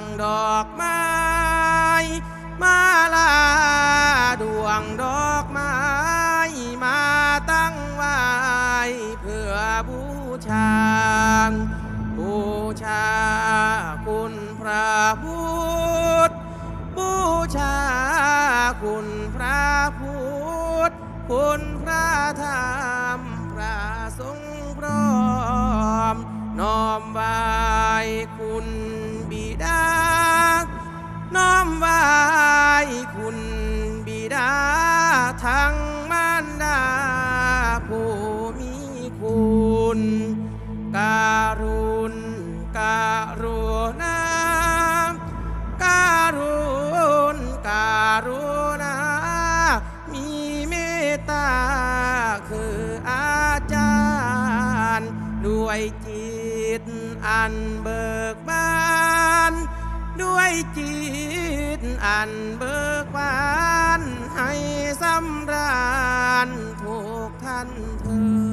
งดอกไม้ มาลาดวงดอกไม้ มาตั้งไว้เพื่อบูชา บูชาคุณพระพุทธ บูชาคุณพระพุทธ คุณพระธรรม ทั้งมารดาผู้มีคุณการุณการุณาการุณการุณามีเมตตาคืออาจารย์ ด้วยจิตอันเบิกบาน ด้วยจิตอันเบิกบาน ให้สำราญทุกท่านเทิน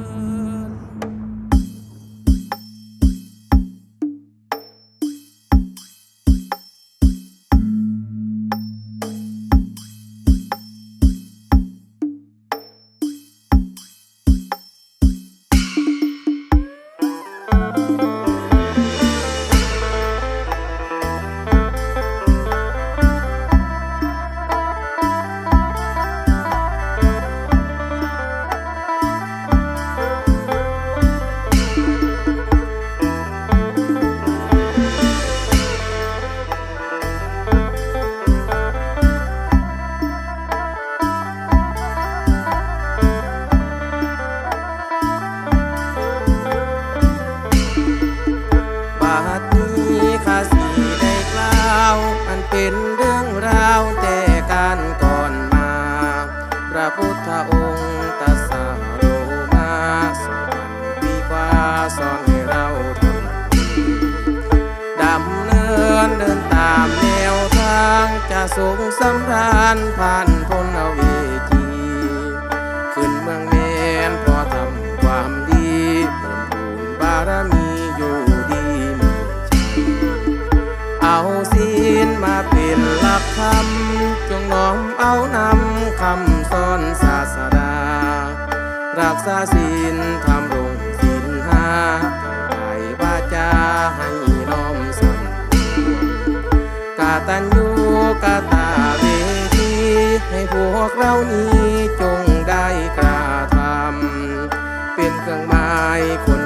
เป็นเรื่องราวแต่การก่อนมา พระพุทธองค์ตรัสรู้มาสอนปีกว่าสอนให้เราทำดีดำเนินเดินตามแนวทางจะสูงสำราญผ่านพ้นเอาเวที ขึ้นเมืองเมนพอทำความดีเพิ่มพูนบารมีอยู่ดีมีชัยเอาส ศีลมาเป็นหลักธรรม จงน้อมเอานำคำสอนศาสดา รักษาศีลทำรงศีลห้าไายวาจาให้น้อมสังกาตัญญูกาตาเวทีให้พวกเรานี้จงได้กระทำเป็นเครื่องหมายคน